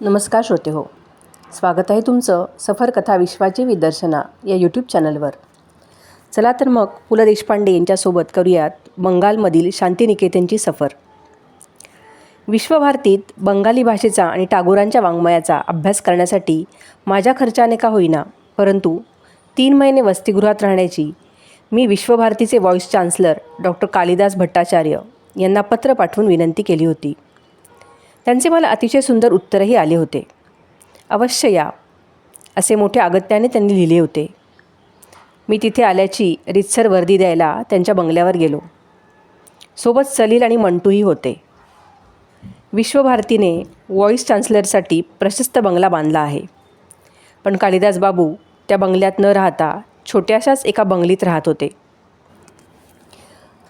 नमस्कार श्रोते हो. स्वागत आहे तुमचं सफर कथा विश्वाची विदर्शना या यूट्यूब चॅनलवर चला तर मग पु ल देशपांडे यांच्यासोबत करूयात बंगालमधील शांतिनिकेतनची सफर. विश्वभारतीत बंगाली भाषेचा आणि टागोरांच्या वाङ्मयाचा अभ्यास करण्यासाठी माझ्या खर्चाने का होईना परंतु तीन महिने वसतिगृहात राहण्याची मी विश्वभारतीचे vice chancellor doctor Kalidas Bhattacharya यांना पत्र पाठवून विनंती केली होती. त्यांचे मला अतिशय सुंदर उत्तरही आले होते. अवश्य या असे मोठ्या अगत्याने त्यांनी लिहिले होते. मी तिथे आल्याची रितसर वर्दी द्यायला त्यांच्या बंगल्यावर गेलो. सोबत सलील आणि मंटूही होते. विश्वभारतीने व्हॉईस चान्सलरसाठी प्रशस्त बंगला बांधला आहे. पण कालिदास बाबू त्या बंगल्यात न राहता छोट्याशाच एका बंगलीत राहत होते.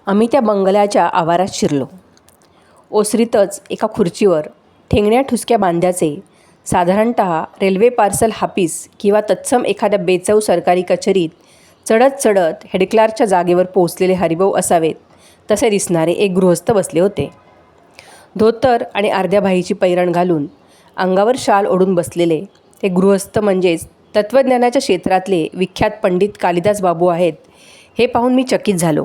आम्ही त्या बंगल्याच्या आवारात शिरलो. ओसरीतच एका खुर्चीवर ठेंगण्या ठुसक्या बांध्याचे साधारणत रेल्वे पार्सल हापीस किंवा तत्सम एखाद्या बेचव सरकारी कचेरीत चढत चढत हेडक्लार्कच्या जागेवर पोहोचलेले हरिभाऊ असावेत तसे दिसणारे एक गृहस्थ बसले होते. धोतर आणि अर्ध्या भाईची पैरण घालून अंगावर शाल ओढून बसलेले ते गृहस्थ म्हणजेच तत्त्वज्ञानाच्या क्षेत्रातले विख्यात पंडित कालिदास बाबू आहेत हे पाहून मी चकित झालो.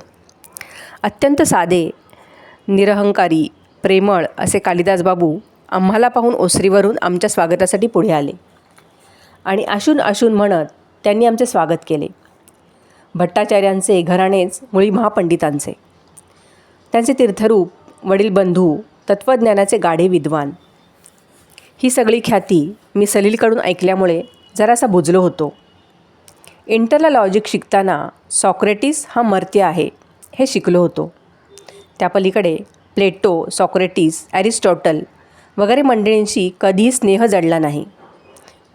अत्यंत साधे निरहंकारी प्रेमळ असे कालिदास बाबू आम्हाला पाहून ओसरीवरून आमच्या स्वागतासाठी पुढे आले. आणि आशून आशून म्हणत त्यांनी आमचे स्वागत केले. भट्टाचार्यांचे घराणेच मुळी महापंडितांचे. त्यांचे तीर्थरूप वडील बंधू तत्त्वज्ञानाचे गाढे विद्वान. ही सगळी ख्याती मी सलीलकडून ऐकल्यामुळे जरासा बुजलो होतो. इंटरला लॉजिक शिकताना सॉक्रेटिस हा मर्त्य आहे हे शिकलो होतो. त्या पलीकडे प्लेटो सॉक्रेटिस ॲरिस्टॉटल वगैरे मंडळींशी कधीही स्नेह जडला नाही.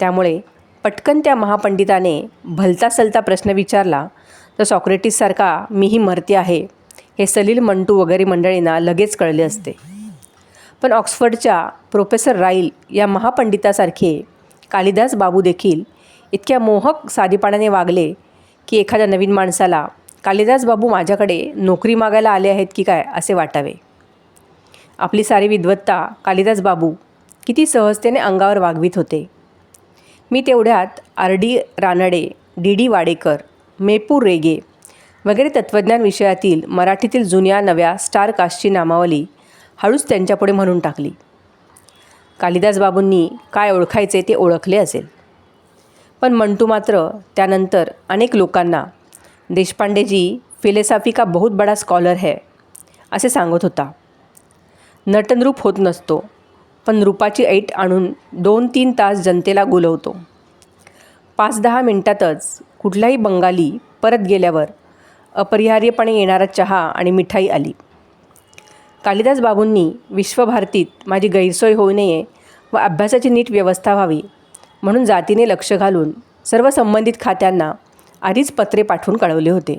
त्यामुळे पटकन त्या महापंडिताने भलता सलता प्रश्न विचारला तर सॉक्रेटिससारखा मीही मरते आहे हे सलील मंटू वगैरे मंडळींना लगेच कळले असते पण ऑक्सफर्डच्या प्रोफेसर राईल या महापंडितासारखे कालिदास बाबू देखील इतक्या मोहक साधेपणाने वागले की एखाद्या नवीन माणसाला कालिदास बाबू माझ्याकडे नोकरी मागायला आले आहेत की काय? असे वाटावे. आपली सारी विद्वत्ता कालिदास बाबू किती सहजतेने अंगावर वागवीत होते. मी तेवढ्यात R D Ranade D D Wadekar मेपू Rege वगैरे तत्त्वज्ञान विषयातील मराठीतील जुन्या नव्या स्टार कास्टची नामावली हळूच त्यांच्यापुढे म्हणून टाकली. कालिदास बाबूंनी काय ओळखायचे ते ओळखले असेल. पण मंटू मात्र त्यानंतर अनेक लोकांना देशपांडेजी फिलेसॉफी का बहुत बडा स्कॉलर है असे सांगत होता. नटनरूप होत नसतो पण रूपाची ऐट आणून दोन तीन तास जनतेला गुलवतो. पाच दहा मिनटातच कुठलाही बंगाली परत गेल्यावर अपरिहार्यपणे येणारा चहा आणि मिठाई आली. कालिदास बाबूंनी विश्वभारतीत माझी गैरसोय होऊ नये व अभ्यासाची नीट व्यवस्था व्हावी म्हणून जातीने लक्ष घालून सर्व संबंधित खात्यांना आधीच पत्रे पाठवून कळवले होते.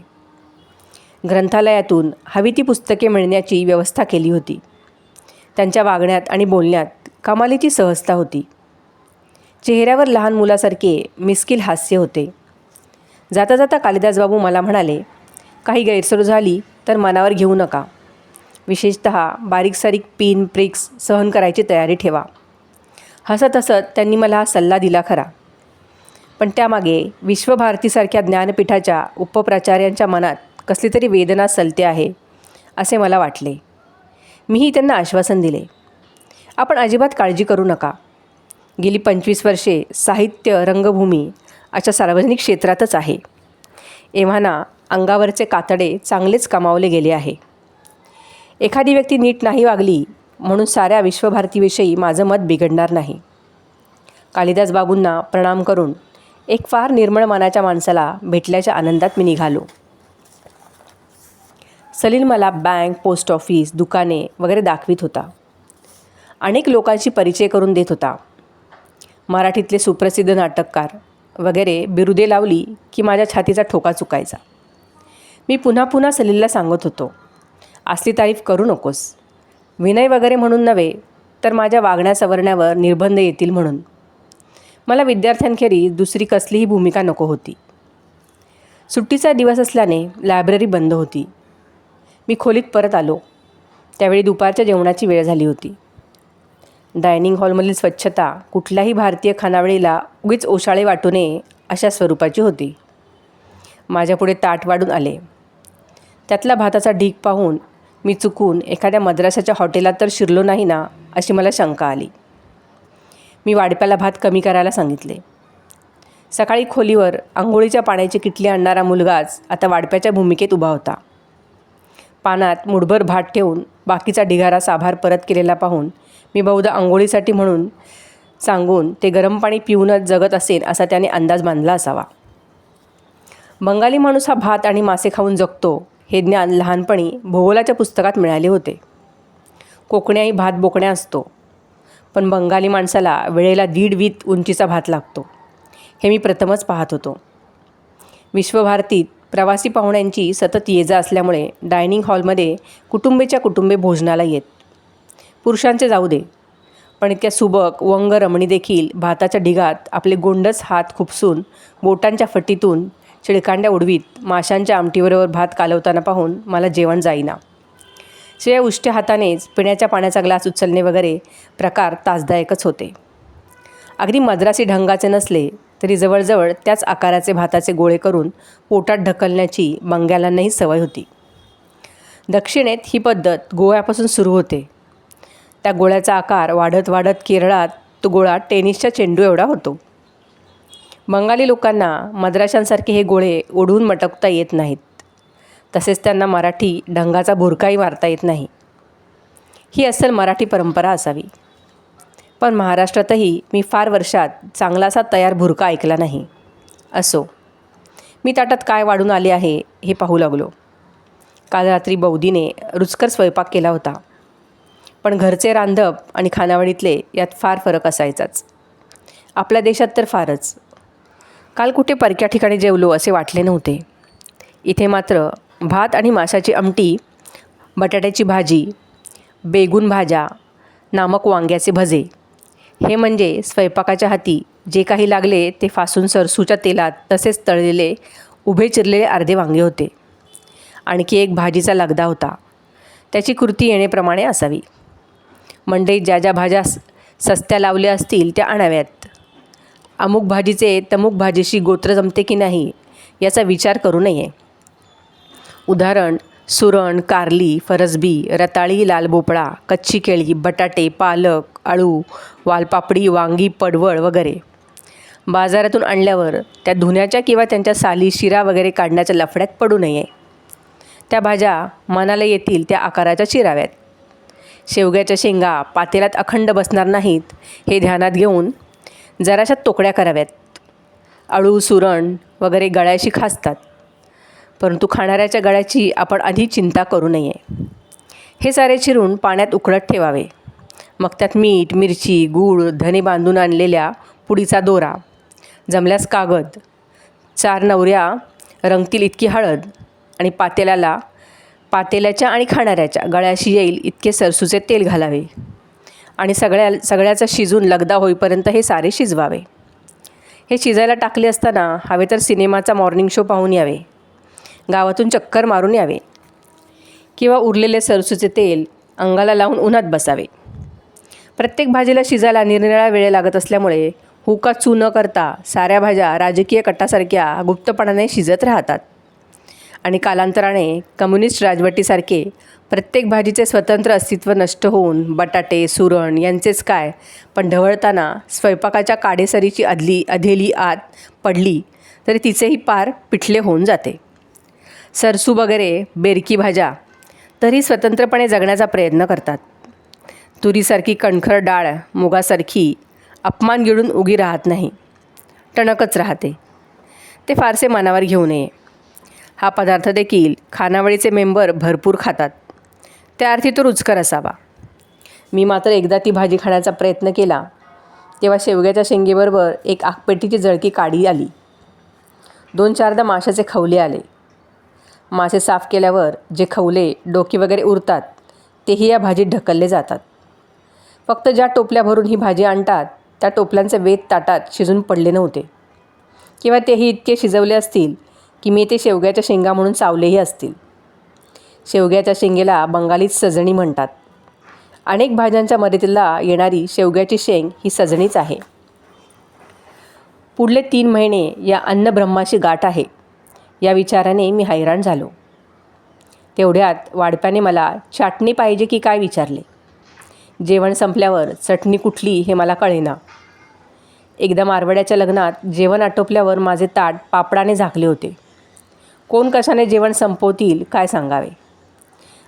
ग्रंथालयातून हवी ती पुस्तके मिळण्याची व्यवस्था केली होती. त्यांच्या वागण्यात आणि बोलण्यात कमालीची सहजता होती. चेहऱ्यावर लहान मुलासारखे मिस्किल हास्य होते. जाता जाता कालिदासबाबू मला म्हणाले काही गैरसोय झाली तर मनावर घेऊ नका. विशेषत बारीकसारीक पिन प्रिक्स सहन करायची तयारी ठेवा. हसत हसत त्यांनी मला हा सल्ला दिला खरा. पण त्यामागे विश्वभारतीसारख्या ज्ञानपीठाच्या उपप्राचार्यांच्या मनात कसली तरी वेदना सलते आहे असे मला वाटले. मीही त्यांना आश्वासन दिले. आपण अजिबात काळजी करू नका. गेली पंचवीस वर्षे साहित्य रंगभूमी अशा सार्वजनिक क्षेत्रातच आहे. एव्हाना अंगावरचे कातडे चांगलेच कमावले गेले आहे. एखादी व्यक्ती नीट नाही वागली म्हणून साऱ्या विश्वभारतीविषयी माझं मत बिघडणार नाही. कालिदास बाबूंना प्रणाम करून एक फार निर्मळ मनाच्या माणसाला भेटल्याच्या आनंदात मी निघालो. सलील मला बँक पोस्ट ऑफिस दुकाने वगैरे दाखवित होता. अनेक लोकांशी परिचय करून देत होता. मराठीतले सुप्रसिद्ध नाटककार वगैरे बिरुदे लावली की माझ्या छातीचा ठोका चुकायचा. मी पुन्हा पुन्हा सलीलला सांगत होतो असली तारीफ करू नकोस. विनय वगैरे म्हणून नव्हे तर माझ्या वागण्या सवरण्यावर निर्बंध येतील म्हणून. मला विद्यार्थ्यांखेरीज दुसरी कसलीही भूमिका नको होती. सुट्टीचा दिवस असल्याने लायब्ररी बंद होती. मी खोलीत परत आलो. त्यावेळी दुपारच्या जेवणाची वेळ झाली होती. डायनिंग हॉलमधील स्वच्छता कुठल्याही भारतीय खानावळीला उगीच ओशाळे वाटू नये अशा स्वरूपाची होती. माझ्यापुढे ताट वाढून आले. त्यातला भाताचा ढीग पाहून मी चुकून एखाद्या मद्रासाच्या हॉटेलात तर शिरलो नाही ना अशी मला शंका आली. मी वाडप्याला भात कमी करायला सांगितले. सकाळी खोलीवर आंघोळीच्या पाण्याची किटली आणणारा मुलगाच आता वाडप्याच्या भूमिकेत उभा होता. पानात मुठभर भात ठेवून बाकीचा ढिगारा साभार परत केलेला पाहून मी बहुधा आंघोळीसाठी म्हणून सांगून ते गरम पाणी पिऊनच जगत असेल असा त्याने अंदाज बांधला असावा. बंगाली माणूस हा भात आणि मासे खाऊन जगतो हे ज्ञान लहानपणी भूगोलाच्या पुस्तकात मिळाले होते. कोकण्याही भात बोकण्या असतो पण बंगाली माणसाला वेळेला दीड वीत उंचीचा भात लागतो हे मी प्रथमच पाहत होतो. विश्वभारतीत प्रवासी पाहुण्यांची सतत ये जा असल्यामुळे डायनिंग हॉलमध्ये कुटुंबेच्या कुटुंबे भोजनाला येत. पुरुषांचे जाऊ दे. पण इतक्या सुबक वंग रमणी देखील भाताच्या ढिगात आपले गोंडस हात खुपसून बोटांच्या फटीतून चिळकांड्या उडवीत माशांच्या आमटीबरोबर भात कालवताना पाहून मला जेवण जाईना. शिवाय उष्ट्या हातानेच पिण्याच्या पाण्याचा ग्लास उचलणे वगैरे प्रकार त्रासदायकच होते. अगदी मद्रासी ढंगाचे नसले तरी जवळजवळ त्याच आकाराचे भाताचे गोळे करून पोटात ढकलण्याची बंगाल्यांनाही सवय होती. दक्षिणेत ही पद्धत गोव्यापासून सुरू होते. त्या गोळ्याचा आकार वाढत वाढत केरळात तो गोळा टेनिसच्या चेंडू एवढा होतो. बंगाली लोकांना मद्राशांसारखे हे गोळे ओढून मटकता येत नाहीत. तसेच त्यांना मराठी ढंगाचा भुरकाही मारता येत नाही. ही अस्सल मराठी परंपरा असावी. पण महाराष्ट्रातही मी फार वर्षात चांगलासा तयार भुरका ऐकला नाही. असो मी ताटात काय वाढून आले आहे हे पाहू लागलो. काल रात्री बौदीने रुचकर स्वयंपाक केला होता. पण घरचे रांधप आणि खानावळीतले यात फार फरक असायचाच. आपल्या देशात तर फारच. काल कुठे परक्या ठिकाणी जेवलो असे वाटले नव्हते. इथे मात्र भात आणि माशाची आमटी बटाट्याची भाजी बेगून भाज्या नामक वांग्याचे भजे हे म्हणजे स्वयंपाकाच्या हाती जे काही लागले ते फासून सरसूच्या तेलात तसेच तळलेले उभे चिरलेले अर्धे वांगे होते. आणखी एक भाजीचा लगदा होता. त्याची कृती येण्याप्रमाणे असावी. मंडईत ज्या ज्या भाज्या स- सस्त्या लावल्या असतील त्या आणाव्यात. अमुक भाजीचे तमुक भाजीशी गोत्र जमते की नाही याचा विचार करू नये. उदाहरण सुरण कारली फरसबी रताळी लाल भोपळा कच्ची केळी बटाटे पालक आळू वालपापडी वांगी पडवळ वगैरे. बाजारातून आणल्यावर त्या धुण्याच्या किंवा त्यांच्या साली शिरा वगैरे काढण्याच्या लफड्यात पडू नये. त्या भाज्या मनाला येतील त्या आकाराच्या चिराव्यात शेवग्याच्या शेंगा पातेल्यात अखंड बसणार नाहीत हे ध्यानात घेऊन जराशा तोकड्या कराव्यात. अळू सुरण वगैरे गळ्याशी खासतात. परंतु खाणाऱ्याच्या गळ्याची आपण आधी चिंता करू नये. हे सारे चिरून पाण्यात उकळत ठेवावे. मग त्यात मीठ मिरची गूळ धने बांधून आणलेल्या पुडीचा दोरा जमल्यास कागद चार नवऱ्या रंगतील इतकी हळद आणि पातेल्याला पातेल्याच्या आणि खाणाऱ्याच्या गळ्याशी येईल इतके सरसूचे तेल घालावे आणि सगळ्या सगळ्याचं शिजून लगदा होईपर्यंत हे सारे शिजवावे. हे शिजायला टाकले असताना हवे तर सिनेमाचा मॉर्निंग शो पाहून यावे. गावातून चक्कर मारून यावे. किंवा उरलेले सरसूचे तेल अंगाला लावून उन्हात बसावे. प्रत्येक भाजीला शिजायला निरनिराळा वेळ लागत असल्यामुळे हुका चू न करता साऱ्या भाज्या राजकीय कटासारख्या गुप्तपणाने शिजत राहतात. आणि कालांतराने कम्युनिस्ट राजवटीसारखे प्रत्येक भाजीचे स्वतंत्र अस्तित्व नष्ट होऊन बटाटे सुरण यांचेच काय पण ढवळताना स्वयंपाकाच्या काडेसरीची अदली अधेली आत पडली तरी तिचेही पार पिठले होऊन जाते. सरसू वगैरे बेरकी भाज्या तरी स्वतंत्रपणे जगण्याचा प्रयत्न करतात. तुरीसारखी कणखर डाळ मुगासारखी अपमान गिळून उगी राहत नाही. टणकच राहते. ते फारसे मनावर घेऊ नये. हा पदार्थ देखील खानावळीचे मेंबर भरपूर खातात. त्या अर्थी तो रुचकर असावा. मी मात्र एकदा ती भाजी खाण्याचा प्रयत्न केला तेव्हा शेवग्याच्या शेंगेबरोबर एक आगपेटीची जळकी काडी आली. दोन चारदा माशाचे खवले आले. मासे साफ केल्यावर जे खवले डोकी वगैरे उरतात तेही या भाजीत ढकलले जातात. फक्त ज्या टोपल्या भरून ही भाजी आणतात त्या टोपल्यांचे वेत ताटात शिजून पडले नव्हते. किंवा तेही इतके शिजवले असतील की मी ते शेवग्याच्या शेंगा म्हणून चावलेही असतील. शेवग्याच्या शेंगेला बंगालीत सजणी म्हणतात. अनेक भाज्यांच्या मदतीला येणारी शेवग्याची शेंग ही सजणीच आहे. पुढले तीन महिने या अन्नब्रह्माशी गाठ आहे. या विचाराने मी हैराण झालो. तेवढ्यात वाडप्याने मला चाटणी पाहिजे की काय? विचारले. जेवण संपल्यावर चटणी कुठली हे मला कळेना. एकदा मारवड्याच्या लग्नात जेवण आटोपल्यावर माझे ताट पापडाने झाकले होते. कोण कशाने जेवण संपवतील काय सांगावे?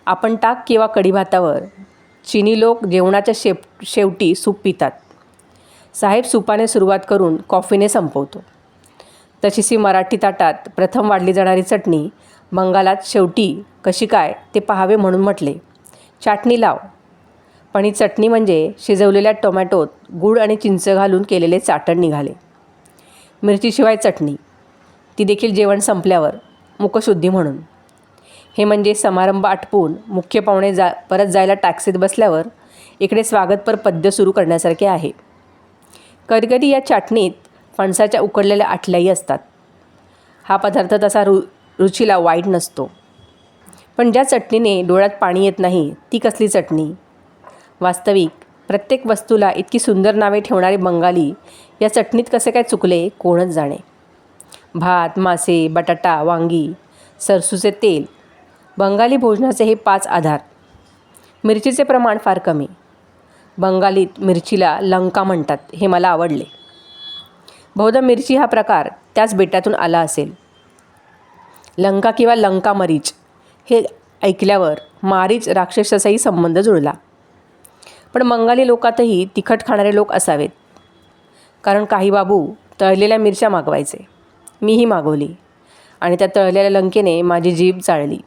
आपण टाक किंवा कढीभातावर. चिनी लोक जेवणाच्या शेप शेवटी सूप पितात. साहेब सुपाने सुरुवात करून कॉफीने संपवतो. तशीच मराठी ताटात प्रथम वाढली जाणारी चटणी. बंगालात शेवटी कशी काय ते पाहावे म्हणून म्हटले. चाटणी लाव. पण ही चटणी म्हणजे शिजवलेल्या टोमॅटोत गूळ आणि चिंच घालून केलेले चाटण निघाले. मिरचीशिवाय चटणी. ती देखील जेवण संपल्यावर मुखशुद्धी म्हणून. हे म्हणजे समारंभ आटपून मुख्य पाहुणे जा परत जायला टॅक्सीत बसल्यावर इकडे स्वागतपर पद्य सुरू करण्यासारखे आहे. कधीकधी या चाटणीत फणसाच्या उकडलेल्या आठल्याही असतात. हा पदार्थ तसा रु रुचीला वाईट नसतो. पण ज्या चटणीने डोळ्यात पाणी येत नाही ती कसली चटणी? वास्तविक प्रत्येक वस्तूला इतकी सुंदर नावे ठेवणारे बंगाली या चटणीत कसे काय चुकले कोणच जाणे. भात मासे बटाटा वांगी सरसूचे तेल बंगाली भोजनाचे हे पाच आधार. मिरचीचे प्रमाण फार कमी. बंगालीत मिरचीला लंका म्हणतात हे मला आवडले. बहुधा मिरची हा प्रकार त्याच बेटातून आला असेल. लंका किंवा लंका मरीच हे ऐकल्यावर मारीच राक्षसाचाही संबंध जुळला. पण बंगाली लोकातही तिखट खाणारे लोक असावेत. कारण काही बाबू तळलेल्या मिरच्या मागवायचे. मीही मागवली आणि त्या तळलेल्या लंकेने माझी जीभ चाळली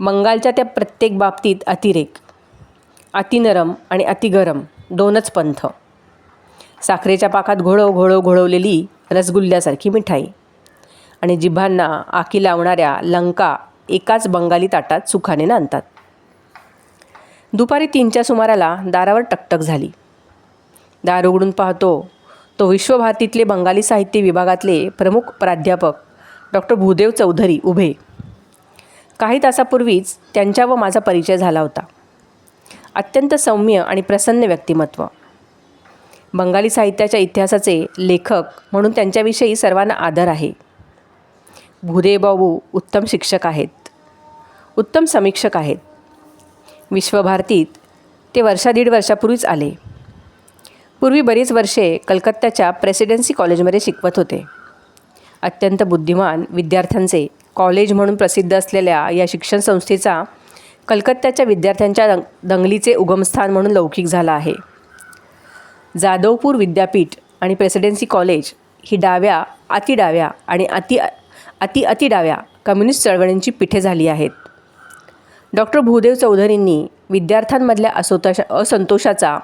बंगालच्या त्या प्रत्येक बाबतीत अतिरेक अतिनरम आणि अतिगरम दोनच पंथ. साखरेच्या पाकात घोळव घोळव घोळवलेली रसगुल्ल्यासारखी मिठाई. आणि जिभांना आकी लावणाऱ्या लंका एकाच बंगाली ताटात सुखाने नांदतात. दुपारी तीनच्या सुमाराला दारावर टकटक झाली. दार उघडून पाहतो तो विश्वभारतीतले बंगाली साहित्य विभागातले प्रमुख प्राध्यापक डॉक्टर भूदेव चौधरी उभे. काही तासापूर्वीच त्यांच्या व माझा परिचय झाला होता. अत्यंत सौम्य आणि प्रसन्न व्यक्तिमत्व. बंगाली साहित्याच्या इतिहासाचे लेखक म्हणून त्यांच्याविषयी सर्वांना आदर आहे. भुदेबाबू उत्तम शिक्षक आहेत. उत्तम समीक्षक आहेत. विश्वभारतीत ते वर्षा दीड वर्षापूर्वीच आले. पूर्वी बरीच वर्षे कलकत्त्याच्या प्रेसिडेन्सी कॉलेजमध्ये शिकवत होते. अत्यंत बुद्धिमान विद्यार्थ्यांचे कॉलेज म्हणून प्रसिद्ध असलेल्या या शिक्षण संस्थेचा कलकत्त्याच्या विद्यार्थ्यांच्या दंग दंगलीचे उगमस्थान म्हणून लौकिक झाला आहे. जाधवपूर विद्यापीठ आणि प्रेसिडेन्सी कॉलेज ही डाव्या अतिडाव्या आणि अति अति अतिडाव्या कम्युनिस्ट चळवळींची पिठे झाली आहेत. डॉक्टर भूदेव चौधरींनी विद्यार्थ्यांमधल्या असोतोषा असंतोषाचा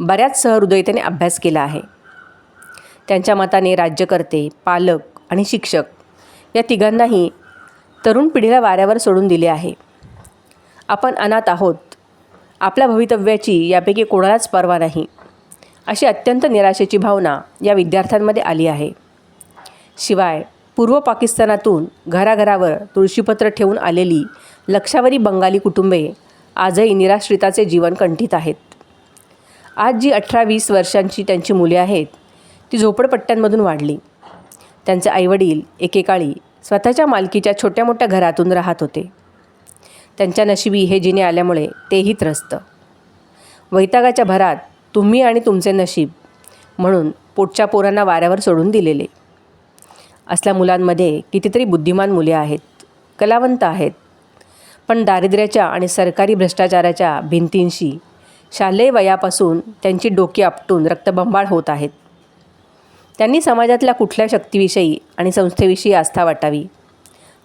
बऱ्याच सहृदयतेने अभ्यास केला आहे. त्यांच्या मताने राज्यकर्ते पालक आणि शिक्षक या तिघांनाही तरुण पिढीला वाऱ्यावर सोडून दिले आहे. आपण अनाथ आहोत. आपल्या भवितव्याची यापैकी कोणालाच पर्वा नाही. अशी अत्यंत निराशेची भावना या विद्यार्थ्यांमध्ये आली आहे. शिवाय पूर्व पाकिस्तानातून घराघरावर तुळशीपत्र ठेवून आलेली लक्षावरी बंगाली कुटुंबे आजही निराश्रिताचे जीवन कंठित आहेत. आज जी अठरा वीस वर्षांची त्यांची मुले आहेत ती झोपडपट्ट्यांमधून वाढली. त्यांचे आईवडील एकेकाळी स्वतःच्या मालकीच्या छोट्या मोठ्या घरातून राहत होते. त्यांच्या नशिबी हे जिने आल्यामुळे तेही त्रस्त. वैतागाच्या भरात तुम्ही आणि तुमचे नशीब म्हणून पोटच्या पोरांना वाऱ्यावर सोडून दिलेले. असल्या मुलांमध्ये कितीतरी बुद्धिमान मुले आहेत कलावंत आहेत. पण दारिद्र्याच्या आणि सरकारी भ्रष्टाचाराच्या भिंतींशी शालेय वयापासून त्यांची डोकी आपटून रक्तबंबाळ होत आहेत. त्यांनी समाजातल्या कुठल्या शक्तीविषयी आणि संस्थेविषयी आस्था वाटावी?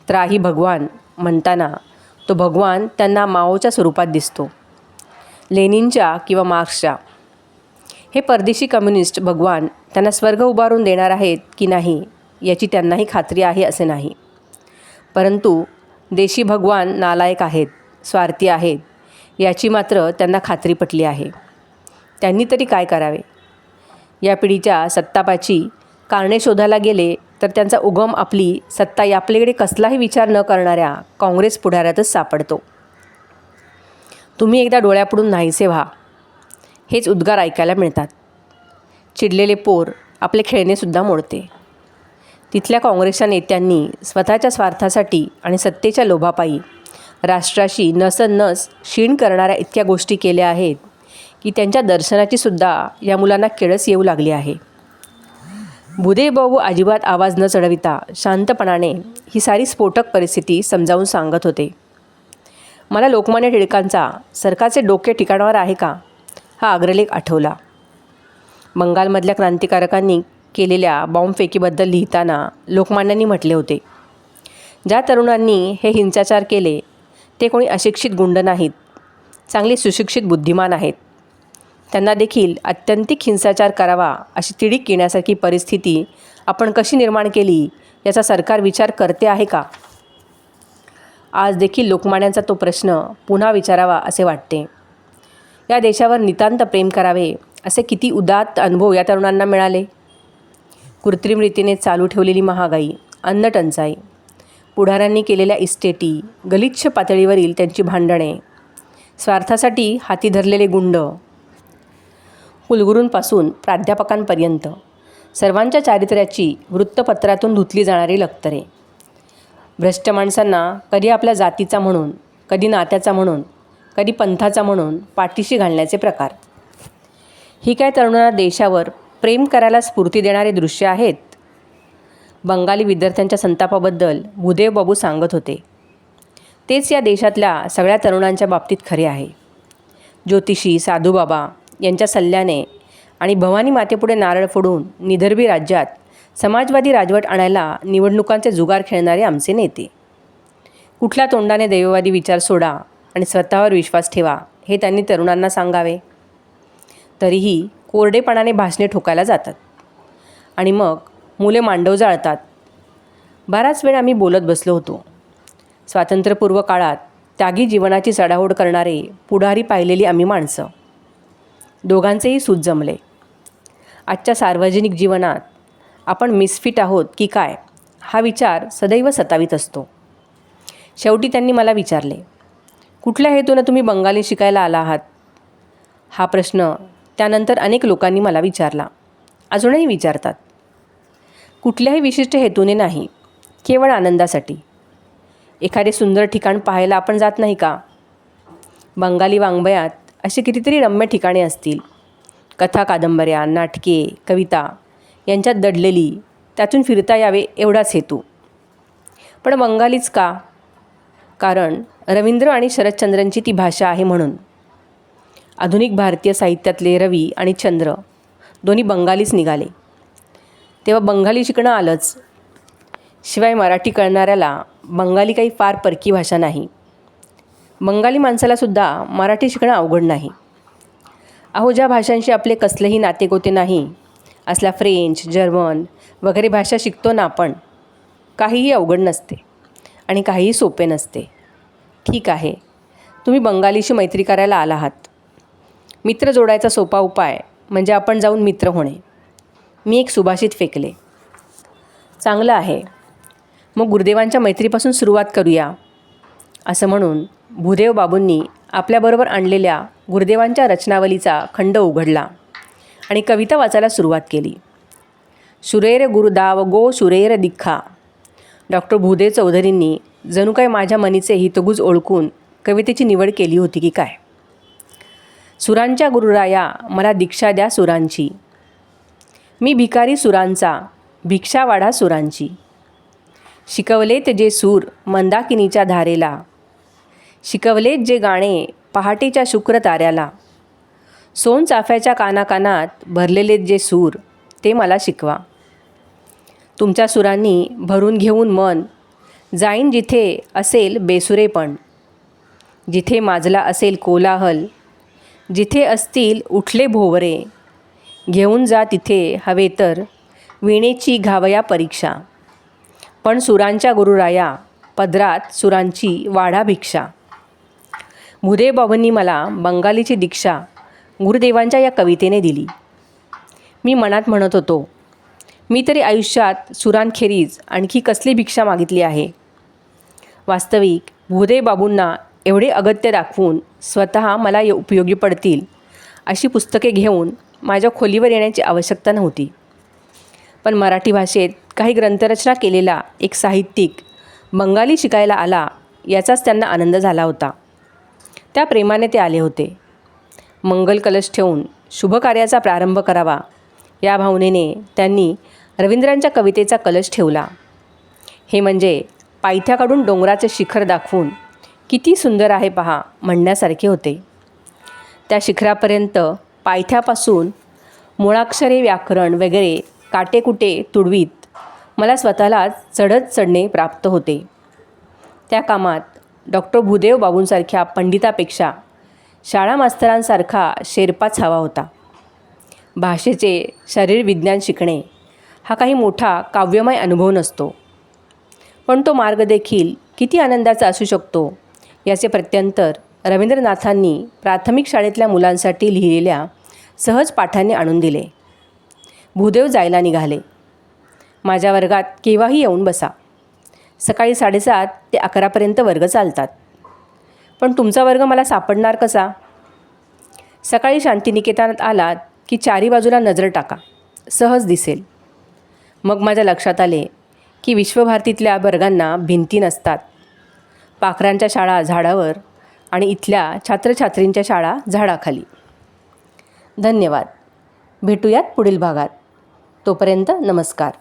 त्राही भगवान म्हणताना तो भगवान त्यांना माओच्या स्वरूपात दिसतो. लेनिनच्या किंवा मार्क्सच्या. हे परदेशी कम्युनिस्ट भगवान त्यांना स्वर्ग उभारून देणार आहेत की नाही याची त्यांनाही खात्री आहे असे नाही. परंतु देशी भगवान नालायक आहेत स्वार्थी आहेत याची मात्र त्यांना खात्री पटली आहे. त्यांनी तरी काय करावे? या पिढीच्या सत्तापाची कारणे शोधायला गेले तर त्यांचा उगम आपली सत्ता यापलीकडे कसलाही विचार न करणाऱ्या काँग्रेस पुढाऱ्यातच सापडतो. तुम्ही एकदा डोळ्यापुढून नाहीसे व्हा. हेच उद्गार ऐकायला मिळतात. चिडलेले पोर आपले खेळणेसुद्धा मोडते. तिथल्या काँग्रेसच्या नेत्यांनी स्वतःच्या स्वार्थासाठी आणि सत्तेच्या लोभापायी राष्ट्राशी नसनस क्षीण करणाऱ्या इतक्या गोष्टी केल्या आहेत की त्यांच्या दर्शनाची सुद्धा या मुलांना केळस येऊ लागली आहे. भूदेवबाबू अजिबात आवाज न चढविता शांतपणाने ही सारी स्फोटक परिस्थिती समजावून सांगत होते. मला लोकमान्य टिळकांचा सरकारचे डोके ठिकाणावर आहे का? हा अग्रलेख आठवला. बंगालमधल्या क्रांतिकारकांनी केलेल्या बॉम्बफेकीबद्दल लिहिताना लोकमान्यांनी म्हटले होते ज्या तरुणांनी हे हिंसाचार केले ते कोणी अशिक्षित गुंड नाहीत चांगले सुशिक्षित बुद्धिमान आहेत. त्यांना देखील अत्यंतिक हिंसाचार करावा अशी तिडीक येण्यासारखी परिस्थिती आपण कशी निर्माण केली याचा सरकार विचार करते आहे का? आज देखील लोकमान्यांचा तो प्रश्न पुन्हा विचारावा असे वाटते. या देशावर नितांत प्रेम करावे असे किती उदात्त अनुभव या तरुणांना मिळाले. कृत्रिम रीतीने चालू ठेवलेली महागाई अन्नटंचाई पुढाऱ्यांनी केलेल्या इस्टेटी गलिच्छ पातळीवरील त्यांची भांडणे स्वार्थासाठी हाती धरलेले गुंड कुलगुरूंपासून प्राध्यापकांपर्यंत सर्वांच्या चारित्र्याची वृत्तपत्रातून धुतली जाणारी लक्तरे भ्रष्ट माणसांना कधी आपल्या जातीचा म्हणून कधी नात्याचा म्हणून कधी पंथाचा म्हणून पाठीशी घालण्याचे प्रकार. ही काय तरुणांना देशावर प्रेम करायला स्फूर्ती देणारे दृश्य आहेत? बंगाली विद्यार्थ्यांच्या संतापाबद्दल भुदेव बाबू सांगत होते. तेच या देशातल्या सगळ्या तरुणांच्या बाबतीत खरे आहे. ज्योतिषी साधूबाबा यांच्या सल्ल्याने आणि भवानी मातेपुढे नारळ फोडून निधर्भी राज्यात समाजवादी राजवट आणायला निवडणुकांचे जुगार खेळणारे आमचे नेते. कुठल्या तोंडाने दैववादी विचार सोडा आणि स्वतःवर विश्वास ठेवा हे त्यांनी तरुणांना सांगावे. तरीही कोरडेपणाने भाषणे ठोकायला जातात. आणि मग मुले मांडव जाळतात. बराच वेळ आम्ही बोलत बसलो होतो. स्वातंत्र्यपूर्व काळात त्यागी जीवनाची चढाओढ करणारे पुढारी पाहिलेली आम्ही माणसं. दोघांचेही सूत जमले. आजच्या सार्वजनिक जीवनात आपण मिसफिट आहोत की काय हा विचार सदैव सतावीत असतो. शेवटी त्यांनी मला विचारले कुठल्या हेतूनं तुम्ही बंगाली शिकायला आला आहात? हा प्रश्न त्यानंतर अनेक लोकांनी मला विचारला. अजूनही विचारतात. कुठल्याही विशिष्ट हेतूने नाही केवळ आनंदासाठी. एखादे सुंदर ठिकाण पाहायला आपण जात नाही का? बंगाली वाङ्मयात अशी कितीतरी रम्य ठिकाणे असतील. कथा कादंबऱ्या नाटके कविता यांच्यात दडलेली त्यातून फिरता यावे एवढाच हेतू. पण बंगालीच का? कारण रवींद्र आणि शरदचंद्रांची ती भाषा आहे म्हणून. आधुनिक भारतीय साहित्यातले रवी आणि चंद्र दोन्ही बंगालीच निघाले. तेव्हा बंगाली शिकणं आलंच. शिवाय मराठी कळणाऱ्याला बंगाली काही फार परकी भाषा नाही. बंगाली माणसालासुद्धा मराठी शिकणं अवघड नाही. अहो ज्या भाषांशी आपले कसलेही नातेगोते नाही असल्या फ्रेंच जर्मन वगैरे भाषा शिकतो ना आपण काहीही अवघड नसते. आणि काहीही सोपे नसते. ठीक आहे. तुम्ही बंगालीशी मैत्री करायला आला आहात. मित्र जोडायचा सोपा उपाय म्हणजे आपण जाऊन मित्र होणे. मी एक सुभाषित फेकले. चांगलं आहे. मग गुरुदेवांच्या मैत्रीपासून सुरुवात करूया. असं म्हणून भूदेव बाबूंनी आपल्याबरोबर आणलेल्या गुरुदेवांच्या रचनावलीचा खंड उघडला आणि कविता वाचायला सुरुवात केली. सुरेर गुरुदाव गो सुरेर दिख्खा डॉक्टर भूदेव चौधरींनी जणू काय माझ्या मनीचे हितगुज ओळखून कवितेची निवड केली होती की काय? सुरांच्या गुरुराया मला दीक्षा द्या सुरांची. मी भिकारी सुरांचा भिक्षा वाढा सुरांची. शिकवलेत जे सूर मंदाकिनीच्या धारेला. शिकवलेत जे गाणे पहाटेच्या शुक्र ताऱ्याला. सोन चाफ्याच्या कानाकानात भरलेले जे सूर ते मला शिकवा. तुमच्या सुरांनी भरून घेऊन मन जाईन जिथे असेल बेसुरेपण जिथे माजला असेल कोलाहल जिथे असतील उठले भोवरे घेऊन जा तिथे हवे तर विणेची घावया परीक्षा. पण सुरांच्या गुरुराया पदरात सुरांची वाढा भिक्षा. भूदेवबाबांनी मला बंगालीची दीक्षा गुरुदेवांच्या या कवितेने दिली. मी मनात म्हणत होतो मी तरी आयुष्यात सुरांखेरीज आणखी कसली भिक्षा मागितली आहे? वास्तविक भूदेव बाबूंना एवढे अगत्य दाखवून स्वतः मला ये- उपयोगी पडतील अशी पुस्तके घेऊन माझ्या खोलीवर येण्याची आवश्यकता नव्हती. पण मराठी भाषेत काही ग्रंथरचना केलेला एक साहित्यिक बंगाली शिकायला आला याचाच त्यांना आनंद झाला होता. त्या प्रेमाने ते आले होते. मंगल कलश ठेवून शुभकार्याचा प्रारंभ करावा या भावनेने त्यांनी रवींद्रांच्या कवितेचा कलश ठेवला. हे म्हणजे पायथ्याकडून डोंगराचे शिखर दाखवून किती सुंदर आहे पहा म्हणण्यासारखे होते. त्या शिखरापर्यंत पायथ्यापासून मुळाक्षरे व्याकरण वगैरे काटेकुटे तुडवीत मला स्वतःला चढत चढणे प्राप्त होते. त्या कामात डॉक्टर भूदेव बाबूंसारख्या पंडितापेक्षा शाळा मास्तरांसारखा शेर्पाच हवा होता. भाषेचे शरीरविज्ञान शिकणे हा काही मोठा काव्यमय अनुभव नसतो. पण तो मार्ग देखील किती आनंदाचा असू शकतो याचे प्रत्यंतर रवींद्रनाथांनी प्राथमिक शाळेतल्या मुलांसाठी लिहिलेल्या सहज पाठांनी आणून दिले. भूदेव जायला निघाले. माझ्या वर्गात केव्हाही येऊन बसा. सकाळी साडेसात ते अकरापर्यंत वर्ग चालतात. पण तुमचा वर्ग मला सापडणार कसा? सकाळी शांतिनिकेतनात आलात की चारी बाजूला नजर टाका. सहज दिसेल. मग माझ्या लक्षात आले की विश्वभारतीतल्या वर्गांना भिंती नसतात. पाखरांच्या शाळा झाडावर आणि इथल्या छात्रछात्रींच्या शाळा झाडाखाली. धन्यवाद. भेटूयात पुढील भागात. तोपर्यंत नमस्कार.